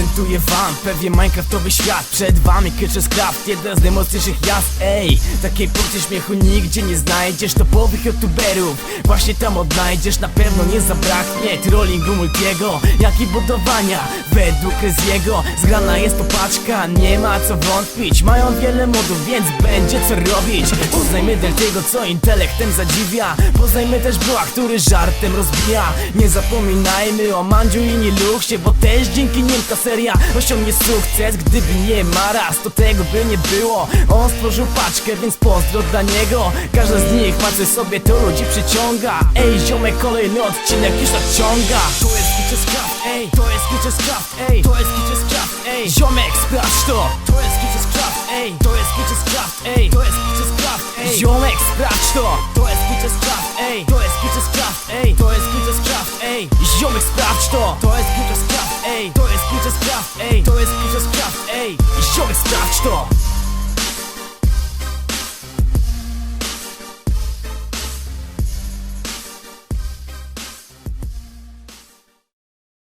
Prezentuję wam pewien minecraftowy świat. Przed wami Kitchen Craft, jeden z najmocniejszych jazd Ej, takiej porcji śmiechu nigdzie nie znajdziesz. Topowych youtuberów, właśnie tam odnajdziesz. Na pewno nie zabraknie trollingu multiego Jak i budowania, według Kryziego Zgrana jest to paczka, nie ma co wątpić. Mają wiele modów, więc będzie co robić. Poznajmy Deltiego, co intelektem zadziwia. Poznajmy też Broa, który żartem rozbija. Nie zapominajmy o Mandziu i Niluxie Bo też dzięki nim ta seria osiągnie sukces Gdyby nie Maras, to tego by nie było. On stworzył paczkę, więc pozdro dla niego. Każda z nich ma coś sobie, to ludzi przyciąga. Ej, ziomek, kolejny odcinek już nadciąga. To jest Kitchen Craft, ej, to jest Kitchen Craft, ej. To jest Kitchen Craft, ej. Ziomek, sprawdź to. To jest Kitchen Craft, ej. To jest Kitchen Craft, ej. To jest Kitchen Craft, ej. Ziomek, sprawdź to. To jest Kitchen Craft, ej Ziomek, sprawdź to. To jest Kitchen Craft, ej. To jest Kitchen Craft, ej. To jest Kitchen Craft, ej. Ziomek, sprawdź to